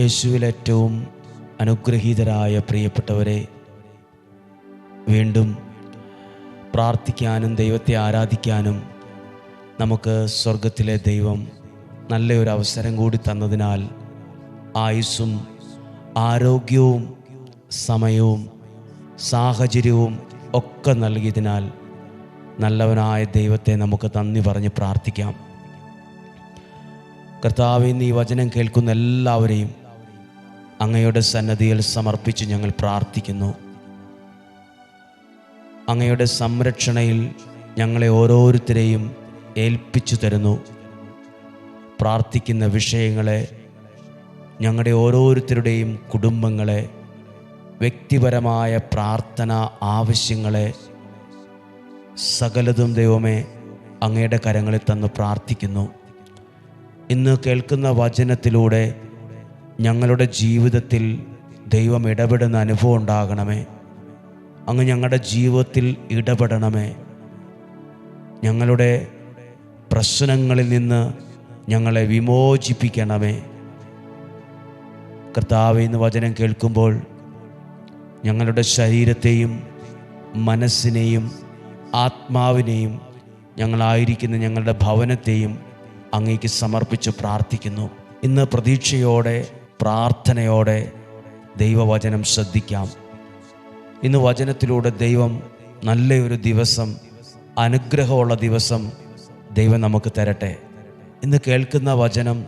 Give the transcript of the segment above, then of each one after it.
യേശുവിൽ ഏറ്റവും അനുഗ്രഹീതരായ പ്രിയപ്പെട്ടവരെ വീണ്ടും പ്രാർത്ഥിക്കാനും ദൈവത്തെ ആരാധിക്കാനും നമുക്ക് സ്വർഗത്തിലെ ദൈവം നല്ലൊരു അവസരം കൂടി തന്നതിനാൽ ആയുസ്സും ആരോഗ്യവും സമയവും സാഹചര്യവും ഒക്കെ നൽകിയതിനാൽ നല്ലവനായ ദൈവത്തെ നമുക്ക് നന്ദി പറഞ്ഞ് പ്രാർത്ഥിക്കാം. കർത്താവിൽ നിന്ന് ഈ വചനം കേൾക്കുന്ന എല്ലാവരെയും അങ്ങയുടെ സന്നദ്ധിയിൽ സമർപ്പിച്ച് ഞങ്ങൾ പ്രാർത്ഥിക്കുന്നു. അങ്ങയുടെ സംരക്ഷണയിൽ ഞങ്ങളെ ഓരോരുത്തരെയും ഏൽപ്പിച്ചു തരുന്നു. പ്രാർത്ഥിക്കുന്ന വിഷയങ്ങളെ ഞങ്ങളുടെ ഓരോരുത്തരുടെയും കുടുംബങ്ങളെ വ്യക്തിപരമായ പ്രാർത്ഥന ആവശ്യങ്ങളെ സകലതും ദൈവമേ അങ്ങയുടെ കരങ്ങളിൽ തന്ന് പ്രാർത്ഥിക്കുന്നു. ഇന്ന് കേൾക്കുന്ന വചനത്തിലൂടെ ഞങ്ങളുടെ ജീവിതത്തിൽ ദൈവം ഇടപെടുന്ന അനുഭവം ഉണ്ടാകണമേ. അങ്ങ് ഞങ്ങളുടെ ജീവിതത്തിൽ ഇടപെടണമേ. ഞങ്ങളുടെ പ്രശ്നങ്ങളിൽ നിന്ന് ഞങ്ങളെ വിമോചിപ്പിക്കണമേ. കർത്താവ് എന്ന് വചനം കേൾക്കുമ്പോൾ ഞങ്ങളുടെ ശരീരത്തെയും മനസ്സിനെയും ആത്മാവിനെയും ഞങ്ങളായിരിക്കുന്ന ഞങ്ങളുടെ ഭവനത്തെയും അങ്ങേക്ക് സമർപ്പിച്ച് പ്രാർത്ഥിക്കുന്നു. ഇന്ന് പ്രതീക്ഷയോടെ പ്രാർത്ഥനയോടെ ദൈവവചനം ശ്രദ്ധിക്കാം. ഇന്ന് വചനത്തിലൂടെ ദൈവം നല്ലൊരു ദിവസം അനുഗ്രഹമുള്ള ദിവസം ദൈവം നമുക്ക് തരട്ടെ. ഇന്ന് കേൾക്കുന്ന വചനം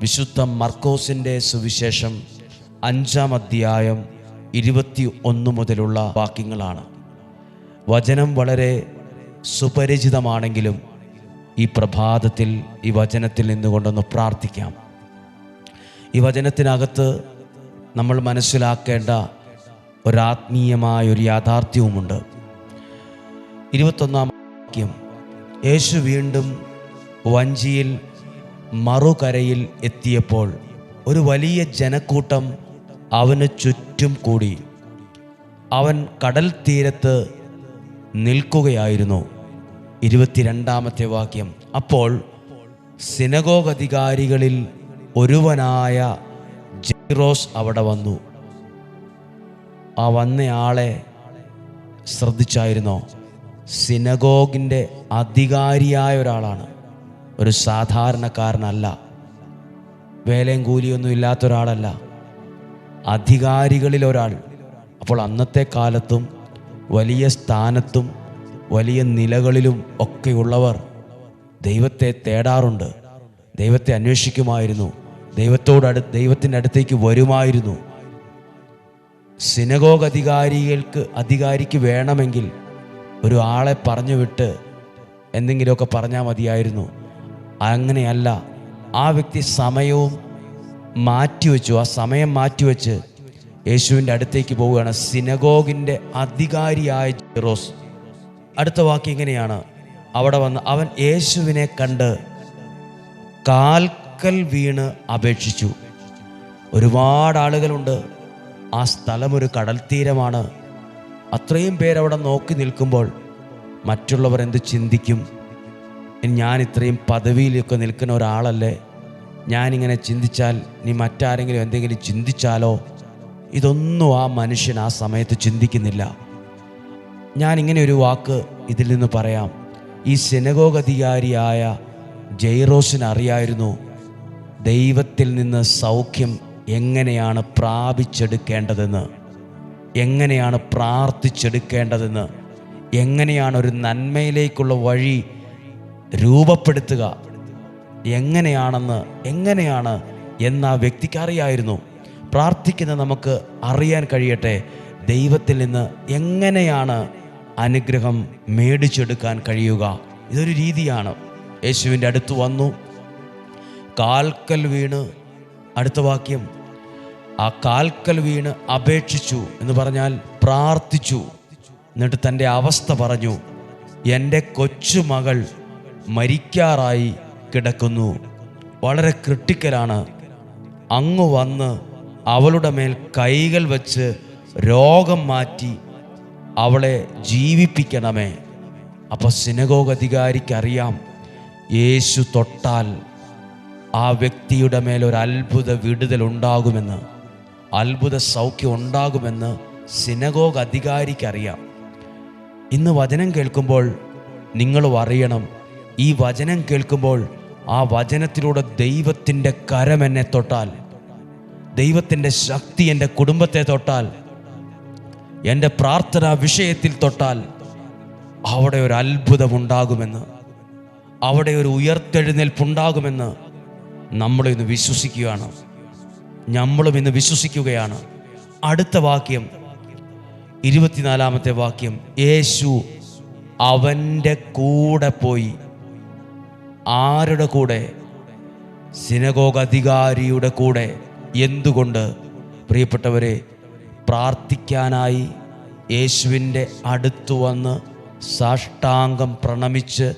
വിശുദ്ധ മർക്കോസിന്റെ സുവിശേഷം അഞ്ചാം അധ്യായം ഇരുപത്തി ഒന്ന് മുതലുള്ള വാക്യങ്ങളാണ്. വചനം വളരെ സുപരിചിതമാണെങ്കിലും ഈ പ്രഭാതത്തിൽ ഈ വചനത്തിൽ നിന്നുകൊണ്ടൊന്ന് പ്രാർത്ഥിക്കാം. ഈ വചനത്തിനകത്ത് നമ്മൾ മനസ്സിലാക്കേണ്ട ഒരാത്മീയമായ ഒരു യാഥാർത്ഥ്യവുമുണ്ട്. ഇരുപത്തൊന്നാം വാക്യം. യേശു വീണ്ടും വഞ്ചിയിൽ മറുകരയിൽ എത്തിയപ്പോൾ ഒരു വലിയ ജനക്കൂട്ടം അവന് ചുറ്റും കൂടി. അവൻ കടൽ തീരത്ത് നിൽക്കുകയായിരുന്നു. ഇരുപത്തിരണ്ടാമത്തെ വാക്യം. അപ്പോൾ സിനഗോഗ് അധികാരികളിൽ ഒരുവനായ ജെറോസ് അവിടെ വന്നു. ആ വന്നയാളെ ശ്രദ്ധിച്ചായിരുന്നോ? സിനഗോഗിന്റെ അധികാരിയായ ഒരാളാണ്. ഒരു സാധാരണക്കാരനല്ല. വേലയും കൂലിയൊന്നും ഇല്ലാത്ത ഒരാളല്ല. അധികാരികളിൽ ഒരാൾ. അപ്പോൾ അന്നത്തെ കാലത്തും വലിയ സ്ഥാനത്തും വലിയ നിലകളിലും ഒക്കെയുള്ളവർ ദൈവത്തെ തേടാറുണ്ട്. ദൈവത്തെ അന്വേഷിക്കുമായിരുന്നു. ദൈവത്തോട് ദൈവത്തിന്റെ അടുത്തേക്ക് വരുമായിരുന്നു. സിനഗോഗ് അധികാരികൾക്ക് അധികാരിക്ക് വേണമെങ്കിൽ ഒരു ആളെ പറഞ്ഞു വിട്ട് എന്തെങ്കിലുമൊക്കെ പറഞ്ഞാൽ മതിയായിരുന്നു. അങ്ങനെയല്ല ആ വ്യക്തി സമയവും മാറ്റിവെച്ചു. ആ സമയം മാറ്റിവെച്ച് യേശുവിന്റെ അടുത്തേക്ക് പോവുകയാണ് സിനഗോഗിന്റെ അധികാരിയായ ജെറോസ് അടുത്ത വാക്യം ഇങ്ങനെയാണ്. അവിടെ വന്ന് അവൻ യേശുവിനെ കണ്ട് കാൽക്കൽ വീണ് അപേക്ഷിച്ചു. ഒരുപാട് ആളുകളുണ്ട്. ആ സ്ഥലം ഒരു കടൽ തീരമാണ്. അത്രയും പേരവിടെ നോക്കി നിൽക്കുമ്പോൾ മറ്റുള്ളവർ എന്ത് ചിന്തിക്കും? ഞാൻ ഇത്രയും പദവിയിലൊക്കെ നിൽക്കുന്ന ഒരാളല്ലേ? ഞാനിങ്ങനെ ചിന്തിച്ചാൽ നീ മറ്റാരെങ്കിലും എന്തെങ്കിലും ചിന്തിച്ചാലോ? ഇതൊന്നും ആ മനുഷ്യൻ ആ സമയത്ത് ചിന്തിക്കുന്നില്ല. ഞാൻ ഇങ്ങനെ ഒരു വാക്ക് ഇതിൽ നിന്ന് പറയാം. ഈ സെനഗോഗ് അധികാരിയായ ജെയ്റോസിന് അറിയായിരുന്നു ദൈവത്തിൽ നിന്ന് സൗഖ്യം എങ്ങനെയാണ് പ്രാപിച്ചെടുക്കേണ്ടതെന്ന് എങ്ങനെയാണ് പ്രാർത്ഥിച്ചെടുക്കേണ്ടതെന്ന് എങ്ങനെയാണ് ഒരു നന്മയിലേക്കുള്ള വഴി രൂപപ്പെടുത്തുക എങ്ങനെയാണെന്ന് എങ്ങനെയാണ് എന്ന് ആ വ്യക്തിക്ക് അറിയായിരുന്നു. പ്രാർത്ഥിക്കുന്ന നമുക്ക് അറിയാൻ കഴിയട്ടെ ദൈവത്തിൽ നിന്ന് എങ്ങനെയാണ് അനുഗ്രഹം മേടിച്ചെടുക്കാൻ കഴിയുക? ഇതൊരു രീതിയാണ്. യേശുവിന്റെ അടുത്ത് വന്നു. കാൽക്കൽ വീണ്. അടുത്ത വാക്യം. ആ കാൽക്കൽ വീണ് അപേക്ഷിച്ചു എന്ന് പറഞ്ഞാൽ പ്രാർത്ഥിച്ചു. എന്നിട്ട് തന്റെ അവസ്ഥ പറഞ്ഞു. എന്റെ കൊച്ചുമകൾ മരിക്കാറായി കിടക്കുന്നു. വളരെ ക്രിട്ടിക്കലാണ്. അങ്ങ് വന്ന് അവളുടെ മേൽ കൈകൾ വെച്ച് രോഗം മാറ്റി അവളെ ജീവിപ്പിക്കണമേ. അപ്പോൾ സിനഗോഗ് അധികാരിക്കറിയാം യേശു തൊട്ടാൽ ആ വ്യക്തിയുടെ മേൽ ഒരു അത്ഭുത വിടുതൽ ഉണ്ടാകുമെന്ന് അത്ഭുത സൗഖ്യം ഉണ്ടാകുമെന്ന് സിനഗോഗ് അധികാരിക്കറിയാം ഇന്ന് വചനം കേൾക്കുമ്പോൾ നിങ്ങളും അറിയണം ഈ വചനം കേൾക്കുമ്പോൾ ആ വചനത്തിലൂടെ ദൈവത്തിന്റെ കരം എന്നെ തൊട്ടാൽ ദൈവത്തിന്റെ ശക്തി എന്റെ കുടുംബത്തെ തൊട്ടാൽ എന്റെ പ്രാർത്ഥനാ വിഷയത്തിൽ തൊട്ടാൽ അവിടെ ഒരു അത്ഭുതമുണ്ടാകുമെന്ന് അവിടെ ഒരു ഉയർത്തെഴുന്നേൽപ്പുണ്ടാകുമെന്ന് നമ്മൾ ഇന്ന് വിശ്വസിക്കുകയാണ്. നമ്മളും ഇന്ന് വിശ്വസിക്കുകയാണ്. അടുത്ത വാക്യം ഇരുപത്തിനാലാമത്തെ വാക്യം യേശു അവന്റെ കൂടെ പോയി. ആരുടെ കൂടെ? സിനഗോഗ് അധികാരിയുടെ കൂടെ. എന്തുകൊണ്ട്? പ്രിയപ്പെട്ടവരെ പ്രാർത്ഥിക്കാനായി യേശുവിന്റെ അടുത്ത് വന്ന് സാഷ്ടാംഗം പ്രണമിച്ച്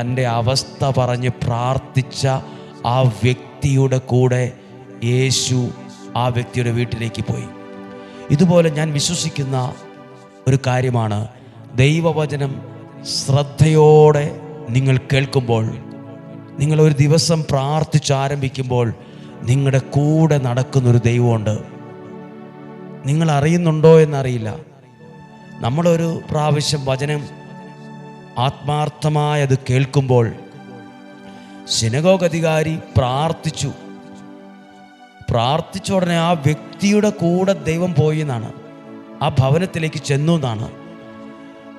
തന്റെ അവസ്ഥ പറഞ്ഞ് പ്രാർത്ഥിച്ച ആ വ്യക്തിയുടെ കൂടെ യേശു ആ വ്യക്തിയുടെ വീട്ടിലേക്ക് പോയി. ഇതുപോലെ ഞാൻ വിശ്വസിക്കുന്ന ഒരു കാര്യമാണ്. ദൈവവചനം ശ്രദ്ധയോടെ നിങ്ങൾ കേൾക്കുമ്പോൾ നിങ്ങൾ ഒരു ദിവസം പ്രാർത്ഥിച്ച് ആരംഭിക്കുമ്പോൾ നിങ്ങളുടെ കൂടെ നടക്കുന്നൊരു ദൈവമുണ്ട്. നിങ്ങൾ അറിയുന്നുണ്ടോ എന്നറിയില്ല. നമ്മളൊരു പ്രാവശ്യം വചനം ആത്മാർത്ഥമായത് കേൾക്കുമ്പോൾ സിനഗോഗ് അധികാരി പ്രാർത്ഥിച്ചു. പ്രാർത്ഥിച്ച ഉടനെ ആ വ്യക്തിയുടെ കൂടെ ദൈവം പോയി എന്നാണ്. ആ ഭവനത്തിലേക്ക് ചെന്നു എന്നാണ്.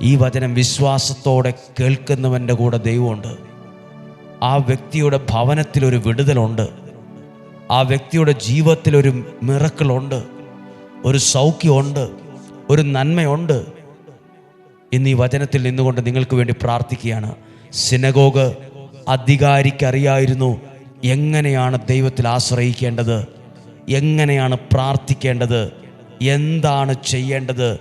ഈ വചനം വിശ്വാസത്തോടെ കേൾക്കുന്നവന്റെ കൂടെ ദൈവമുണ്ട്. ആ വ്യക്തിയുടെ ഭവനത്തിലൊരു വിടുതലുണ്ട്. ആ വ്യക്തിയുടെ ജീവിതത്തിലൊരു മിറക്കിളുണ്ട്. ഒരു സൗഖ്യമുണ്ട്. ഒരു നന്മയുണ്ട്. ഇന്ന് ഈ വചനത്തിൽ നിന്നുകൊണ്ട് നിങ്ങൾക്ക് വേണ്ടി പ്രാർത്ഥിക്കുകയാണ്. സിനഗോഗ് അധികാരിക്കറിയായിരുന്നു എങ്ങനെയാണ് ദൈവത്തിൽ ആശ്രയിക്കേണ്ടത് എങ്ങനെയാണ് പ്രാർത്ഥിക്കേണ്ടത് എന്താണ് ചെയ്യേണ്ടത്.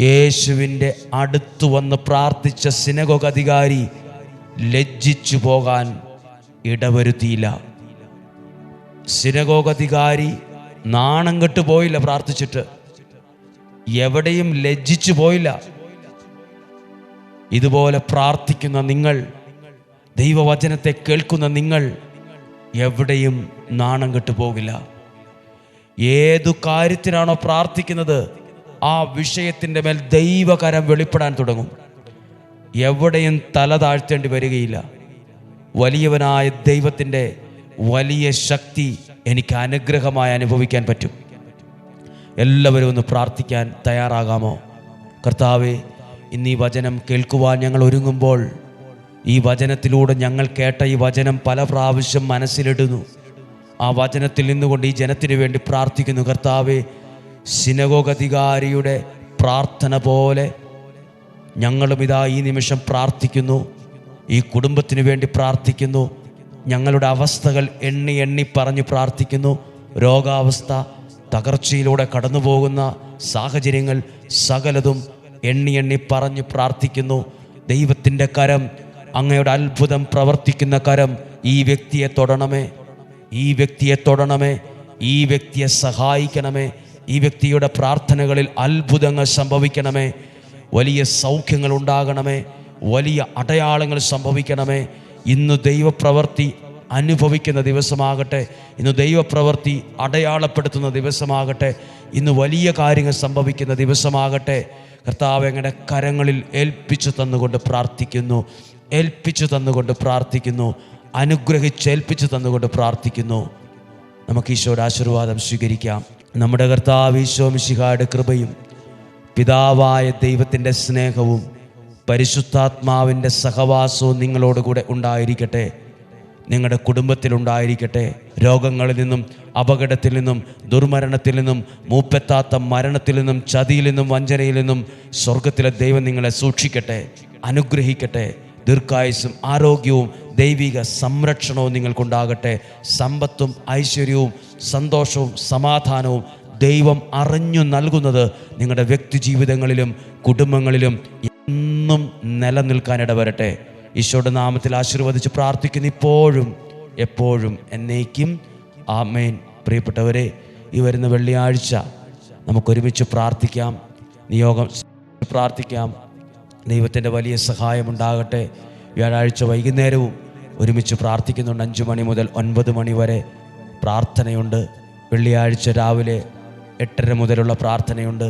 യേശുവിന്റെ അടുത്തു വന്ന് പ്രാർത്ഥിച്ച സിനഗോഗ് അധികാരി ലജ്ജിച്ചു പോകാൻ ഇടവരുത്തിയില്ല. സിനഗോഗ് അധികാരി നാണം കെട്ടു പോയില്ല പ്രാർത്ഥിച്ചിട്ട്. എവിടെയും ലജ്ജിച്ചു പോയില്ല. ഇതുപോലെ പ്രാർത്ഥിക്കുന്ന നിങ്ങൾ ദൈവവചനത്തെ കേൾക്കുന്ന നിങ്ങൾ എവിടെയും നാണം കെട്ടു പോകില്ല. ഏതു കാര്യത്തിനാണോ പ്രാർത്ഥിക്കുന്നത് ആ വിഷയത്തിന്റെ മേൽ ദൈവകരം വെളിപ്പെടാൻ തുടങ്ങും. എവിടെയും തല താഴ്ത്തേണ്ടി വരികയില്ല. വലിയവനായ ദൈവത്തിന്റെ വലിയ ശക്തി എനിക്ക് അനുഗ്രഹമായി അനുഭവിക്കാൻ പറ്റും. എല്ലാവരും ഒന്ന് പ്രാർത്ഥിക്കാൻ തയ്യാറാകാമോ? കർത്താവെ ഇന്ന് വചനം കേൾക്കുവാൻ ഞങ്ങൾ ഒരുങ്ങുമ്പോൾ ഈ വചനത്തിലൂടെ ഞങ്ങൾ കേട്ട ഈ വചനം പല പ്രാവശ്യം മനസ്സിലിടുന്നു. ആ വചനത്തിൽ നിന്നുകൊണ്ട് ഈ ജനത്തിന് വേണ്ടി പ്രാർത്ഥിക്കുന്നു കർത്താവെ സിനഗോഗധികാരിയുടെ പ്രാർത്ഥന പോലെ ഞങ്ങളും ഇതാ ഈ നിമിഷം പ്രാർത്ഥിക്കുന്നു. ഈ കുടുംബത്തിന് വേണ്ടി പ്രാർത്ഥിക്കുന്നു. ഞങ്ങളുടെ അവസ്ഥകൾ എണ്ണി എണ്ണി പറഞ്ഞു പ്രാർത്ഥിക്കുന്നു. രോഗാവസ്ഥ തകർച്ചയിലൂടെ കടന്നു പോകുന്ന സാഹചര്യങ്ങൾ സകലതും എണ്ണി എണ്ണി പറഞ്ഞ് പ്രാർത്ഥിക്കുന്നു. ദൈവത്തിന്റെ കരം അങ്ങയുടെ അത്ഭുതം പ്രവർത്തിക്കുന്ന കരം ഈ വ്യക്തിയെ തൊടണമേ. ഈ വ്യക്തിയെ തൊടണമേ. ഈ വ്യക്തിയെ സഹായിക്കണമേ. ഈ വ്യക്തിയുടെ പ്രാർത്ഥനകളിൽ അത്ഭുതങ്ങൾ സംഭവിക്കണമേ. വലിയ സൗഖ്യങ്ങൾ ഉണ്ടാകണമേ. വലിയ അടയാളങ്ങൾ സംഭവിക്കണമേ. ഇന്ന് ദൈവപ്രവർത്തി അനുഭവിക്കുന്ന ദിവസമാകട്ടെ. ഇന്ന് ദൈവപ്രവർത്തി അടയാളപ്പെടുത്തുന്ന ദിവസമാകട്ടെ. ഇന്ന് വലിയ കാര്യങ്ങൾ സംഭവിക്കുന്ന ദിവസമാകട്ടെ. കർത്താവ് ഞങ്ങളുടെ കരങ്ങളിൽ ഏൽപ്പിച്ചു തന്നുകൊണ്ട് പ്രാർത്ഥിക്കുന്നു. ഏൽപ്പിച്ചു തന്നുകൊണ്ട് പ്രാർത്ഥിക്കുന്നു. അനുഗ്രഹിച്ചേൽപ്പിച്ചു തന്നുകൊണ്ട് പ്രാർത്ഥിക്കുന്നു. നമുക്ക് ഈശോയുടെ ആശീർവാദം സ്വീകരിക്കാം. നമ്മുടെ കർത്താവ് ഈശോ മിശിഹായുടെ കൃപയും പിതാവായ ദൈവത്തിന്റെ സ്നേഹവും പരിശുദ്ധാത്മാവിന്റെ സഹവാസവും നിങ്ങളോട് കൂടെ ഉണ്ടായിരിക്കട്ടെ. നിങ്ങളുടെ കുടുംബത്തിലുണ്ടായിരിക്കട്ടെ രോഗങ്ങളിൽ നിന്നും അപകടത്തിൽ നിന്നും ദുർമരണത്തിൽ നിന്നും മൂപ്പെത്താത്ത മരണത്തിൽ നിന്നും ചതിയിൽ നിന്നും വഞ്ചനയിൽ നിന്നും സ്വർഗത്തിലെ ദൈവം നിങ്ങളെ സൂക്ഷിക്കട്ടെ അനുഗ്രഹിക്കട്ടെ. ദീർഘായുസും ആരോഗ്യവും ദൈവിക സംരക്ഷണവും നിങ്ങൾക്കുണ്ടാകട്ടെ. സമ്പത്തും ഐശ്വര്യവും സന്തോഷവും സമാധാനവും ദൈവം അറിഞ്ഞു നൽകുന്നത് നിങ്ങളുടെ വ്യക്തി ജീവിതങ്ങളിലും കുടുംബങ്ങളിലും എന്നും നിലനിൽക്കാനിട ഇടവരട്ടെ ഈശോയുടെ നാമത്തിൽ ആശീർവദിച്ച് പ്രാർത്ഥിക്കുന്ന ഇപ്പോഴും എപ്പോഴും എന്നേക്കും. ആമേൻ. പ്രിയപ്പെട്ടവരെ ഈ വരുന്ന വെള്ളിയാഴ്ച നമുക്കൊരുമിച്ച് പ്രാർത്ഥിക്കാം. നിയോഗം പ്രാർത്ഥിക്കാം. ദൈവത്തിന്റെ വലിയ സഹായമുണ്ടാകട്ടെ വ്യാഴാഴ്ച വൈകുന്നേരവും ഒരുമിച്ച് പ്രാർത്ഥിക്കുന്നുണ്ട്. അഞ്ച് മണി മുതൽ ഒൻപത് മണി വരെ പ്രാർത്ഥനയുണ്ട്. വെള്ളിയാഴ്ച രാവിലെ എട്ടര മുതലുള്ള പ്രാർത്ഥനയുണ്ട്.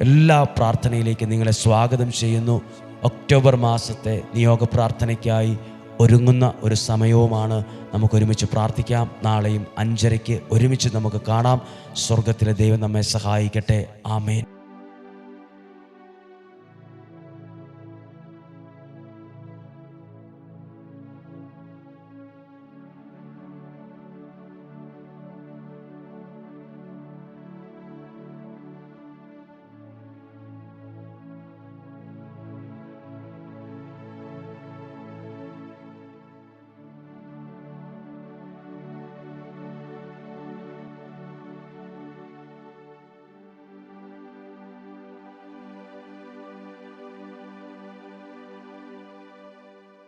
എല്ലാ പ്രാർത്ഥനയിലേക്ക് നിങ്ങളെ സ്വാഗതം ചെയ്യുന്നു. ഒക്ടോബർ മാസത്തെ നിയോഗ പ്രാർത്ഥനയ്ക്കായി ഒരുങ്ങുന്ന ഒരു സമയവുമാണ്. നമുക്ക് ഒരുമിച്ച് പ്രാർത്ഥിക്കാം. നാളെയും അഞ്ചരയ്ക്ക് ഒരുമിച്ച് നമുക്ക് കാണാം. സ്വർഗത്തിലെ ദൈവം നമ്മെ സഹായിക്കട്ടെ. ആമേൻ.